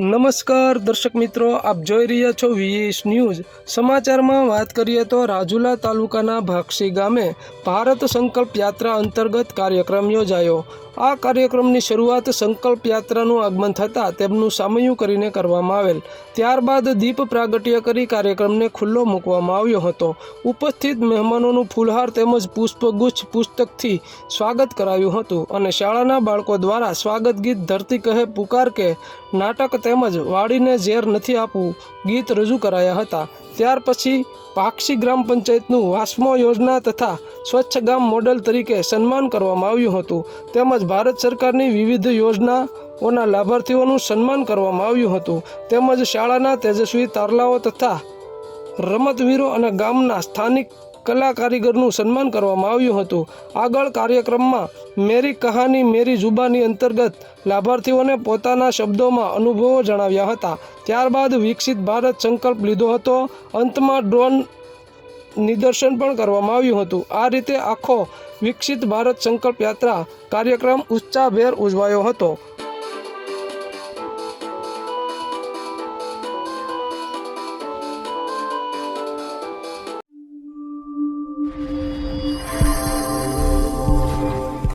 નમસ્કાર, દર્શક મિત્રો, આપ જોઈ રહ્યા છો વીએસ ન્યૂઝ સમાચારમાં વાત કરીએ તો રાજુલા તાલુકાના ભાક્ષી ગામે ભારત સંકલ્પ યાત્રા અંતર્ગત કાર્યક્રમ યોજાયો. આ કાર્યક્રમની શરૂઆત સંકલ્પ યાત્રાનું આગમન થતાં તેમનું સામયું કરીને કરવામાં આવેલ. ત્યારબાદ દીપ પ્રાગટ્ય કરી કાર્યક્રમને ખુલ્લો મૂકવામાં આવ્યો હતો. ઉપસ્થિત મહેમાનોનું ફૂલહાર તેમજ પુષ્પગુચ્છ પુસ્તકથી સ્વાગત કરાયું હતું અને શાળાના બાળકો દ્વારા સ્વાગત ગીત ધરતી કહે પુકાર કે નાટક તેમજ વાડીને ઝેર નથી આપવું ગીત રજૂ કરાયા હતા. ત્યાર પછી પાક્ષી ગ્રામ પંચાયતનું વાસ્મો યોજના તથા સ્વચ્છ ગામ મોડેલ તરીકે સન્માન કરવામાં આવ્યું હતું. તેમજ ભારત સરકારની વિવિધ યોજનાઓના લાભાર્થીઓનું સન્માન કરવામાં આવ્યું હતું. તેમજ શાળાના તેજસ્વી તારલાઓ તથા રમતવીરો અને ગામના સ્થાનિક કલા કારીગરનું સન્માન કરવામાં આવ્યું હતું. આગળ કાર્યક્રમમાં મેરી કહાની, મેરી જુબાની અંતર્ગત લાભાર્થીઓને પોતાના શબ્દોમાં અનુભવો જણાવ્યા હતા. ત્યારબાદ વિકસિત ભારત સંકલ્પ લીધો હતો. અંતમાં ડ્રોન નિદર્શન પણ કરવામાં આવ્યું હતું. આ રીતે આખો વિકસિત ભારત સંકલ્પ યાત્રા કાર્યક્રમ ઉત્સાહભેર ઉજવાયો હતો.